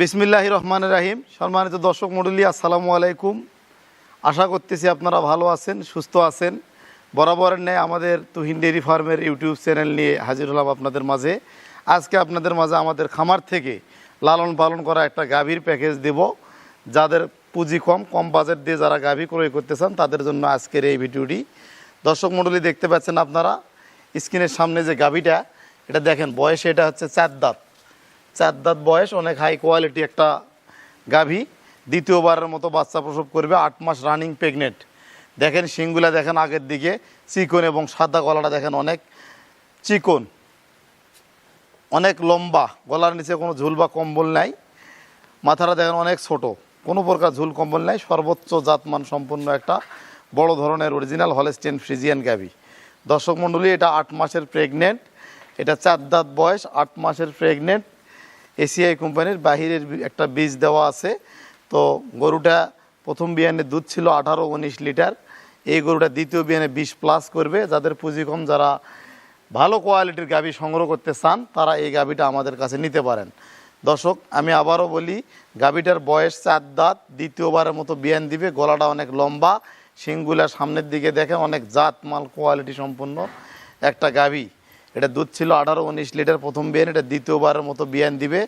বিসমিল্লাহ রহমান রাহিম। সম্মানিত দর্শক মণ্ডলী, আসসালামু আলাইকুম। আশা করতেছি আপনারা ভালো আছেন, সুস্থ আছেন। বরাবরের ন্যায় আমাদের তুহিন ডেয়ারি ফার্মের ইউটিউব চ্যানেল নিয়ে হাজির হলাম আপনাদের মাঝে। আজকে আপনাদের মাঝে আমাদের খামার থেকে লালন পালন করা একটা গাভীর প্যাকেজ দেব, যাদের পুঁজি কম কম বাজেট দিয়ে যারা গাভী ক্রয় করতে চান, তাদের জন্য আজকের এই ভিডিওটি। দর্শক মণ্ডলী, দেখতে পাচ্ছেন আপনারা স্ক্রিনের সামনে যে গাভীটা, এটা দেখেন, বয়স এটা হচ্ছে চার দাঁত। চার দাঁত বয়স, অনেক হাই কোয়ালিটি একটা গাভী। দ্বিতীয়বারের মতো বাচ্চা প্রসব করবে, আট মাস রানিং প্রেগনেন্ট দেখেন, শিংগুলা দেখেন আগের দিকে, চিকন এবং সাদা গলাটা দেখেন অনেক চিকন। অনেক লম্বা, গলার নিচে কোনো ঝুল বা কম্বল নাই। মাথাটা দেখেন অনেক ছোট। কোনো প্রকার ঝুল কম্বল নাই, সর্বোচ্চ জাতমান সম্পূর্ণ একটা বড় ধরনের অরিজিনাল হলেস্টেন ফ্রিজিয়ান গাভি দর্শক মণ্ডলী, এটা আট মাসের প্রেগনেন্ট এটা চার দাঁত বয়স, আট মাসের প্রেগনেন্ট এসিআই কোম্পানির বাহিরের একটা বীজ দেওয়া আছে। তো গরুটা প্রথম বিয়ানে দুধ ছিল আঠারো উনিশ লিটার। এই গরুটা দ্বিতীয় বিয়ানে বিশ প্লাস করবে। যাদের পুঁজি কম, যারা ভালো কোয়ালিটির গাভী সংগ্রহ করতে চান, তারা এই গাভীটা আমাদের কাছে নিতে পারেন। দর্শক, আমি আবারও বলি, গাভীটার বয়স চার দাঁত, দ্বিতীয়বারের মতো বিয়ান দিবে, গলাটা অনেক লম্বা, শিংগুলা সামনের দিকে দেখে অনেক জাত মাল কোয়ালিটি সম্পন্ন একটা গাভী, এটা দুধ ছিল আঠারো উনিশ লিটার প্রথম বিয়ান, এটা দ্বিতীয়বারের মতো বিয়ান দিবে।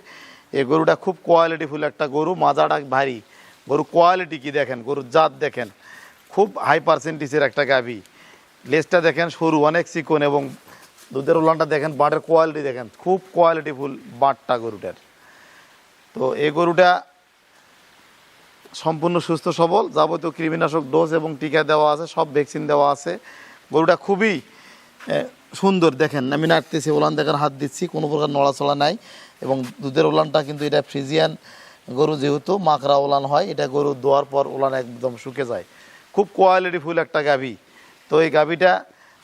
এই গরুটা খুব কোয়ালিটিফুল একটা গরু, মাজাটা ভারী। গরু কোয়ালিটি কি দেখেন, গরুর জাত দেখেন। খুব হাই পার্সেন্টেজের একটা গাভী। লেজটা দেখেন সরু, অনেক চিকন এবং দুধের উলানটা দেখেন, বাটের কোয়ালিটি দেখেন, খুব কোয়ালিটিফুল বাটটা গরুটার। তো এই গরুটা সম্পূর্ণ সুস্থ, সবল, যাবতীয় কৃমিনাশক ডোজ এবং টিকা দেওয়া আছে, সব ভ্যাকসিন দেওয়া আছে। গরুটা খুবই সুন্দর, দেখেন, আমি নাড়তেছি, ওলান দেখেন হাত দিচ্ছি, কোনো প্রকার নড়াচড়া নাই। এবং দুধের ওলানটা কিন্তু এটা ফ্রিজিয়ান গরু যেহেতু মাকড়া ওলান হয়, এটা গরু দোয়ার পর ওলান একদম শুকে যায়। খুব কোয়ালিটি ফুল একটা গাভী। তো এই গাভীটা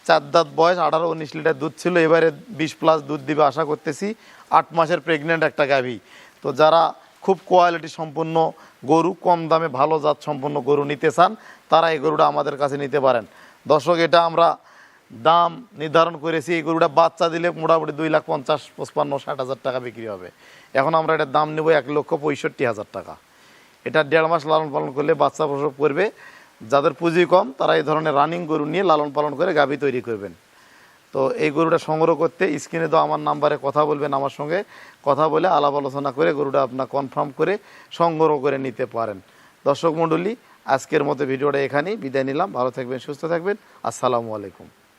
চার দাঁত বয়স, আঠারো, উনিশ লিটার দুধ ছিল, এবারে বিশ প্লাস দুধ দিবে, আশা করতেছি, আট মাসের প্রেগনেন্ট একটা গাভী। তো যারা খুব কোয়ালিটি সম্পন্ন গরু, কম দামে ভালো জাত সম্পন্ন গরু নিতে চান, তারা এই গরুটা আমাদের কাছে নিতে পারেন। দর্শক, এটা আমরা দাম নির্ধারণ করেছি, এই গরুটা বাচ্চা দিলে মোটামুটি দুই লাখ পঞ্চাশ, পঁচপান্ন, ষাট হাজার টাকা বিক্রি হবে। এখন আমরা এটার দাম নেব এক লক্ষ পঁয়ষট্টি হাজার টাকা। এটা দেড় মাস লালন পালন করলে বাচ্চা প্রসব করবে। যাদের পুঁজি কম, তারা এই ধরনের রানিং গরু নিয়ে লালন পালন করে গাভী তৈরি করবেন। তো এই গরুটা সংগ্রহ করতে স্ক্রিনে তো আমার নাম্বারে কথা বলবেন আমার সঙ্গে। কথা বলে আলাপ আলোচনা করে গরুটা আপনার কনফার্ম করে সংগ্রহ করে নিতে পারেন। দর্শক মণ্ডলী, আজকের মতো ভিডিওটা এখানেই বিদায় নিলাম। ভালো থাকবেন, সুস্থ থাকবেন। আসসালামু আলাইকুম।